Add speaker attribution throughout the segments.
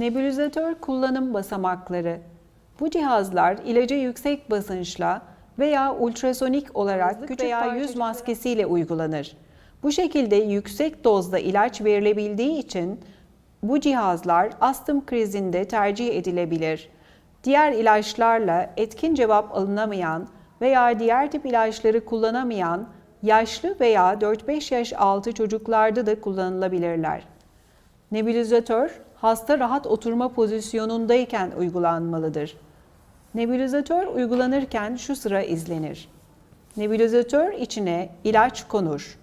Speaker 1: Nebulizatör kullanım basamakları. Bu cihazlar ilaca yüksek basınçla veya ultrasonik olarak küçük veya yüz maskesiyle uygulanır. Bu şekilde yüksek dozda ilaç verilebildiği için bu cihazlar astım krizinde tercih edilebilir. Diğer ilaçlarla etkin cevap alınamayan veya diğer tip ilaçları kullanamayan yaşlı veya 4-5 yaş altı çocuklarda da kullanılabilirler. Nebulizatör hasta rahat oturma pozisyonundayken uygulanmalıdır. Nebulizatör uygulanırken şu sıra izlenir. Nebulizatör içine ilaç konur.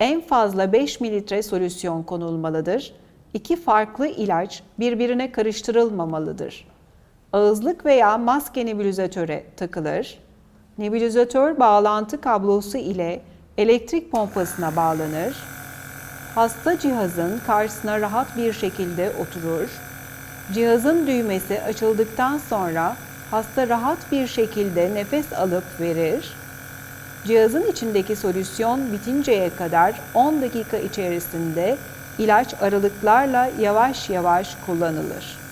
Speaker 1: En fazla 5 mililitre solüsyon konulmalıdır. İki farklı ilaç birbirine karıştırılmamalıdır. Ağızlık veya maske nebülizatöre takılır. Nebülizatör bağlantı kablosu ile elektrik pompasına bağlanır. Hasta cihazın karşısına rahat bir şekilde oturur. Cihazın düğmesi açıldıktan sonra hasta rahat bir şekilde nefes alıp verir. Cihazın içindeki solüsyon bitinceye kadar 10 dakika içerisinde ilaç aralıklarla yavaş yavaş kullanılır.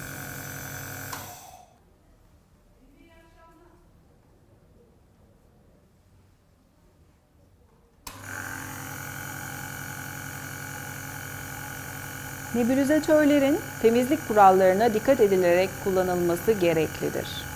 Speaker 1: Nebülizatörlerin temizlik kurallarına dikkat edilerek kullanılması gereklidir.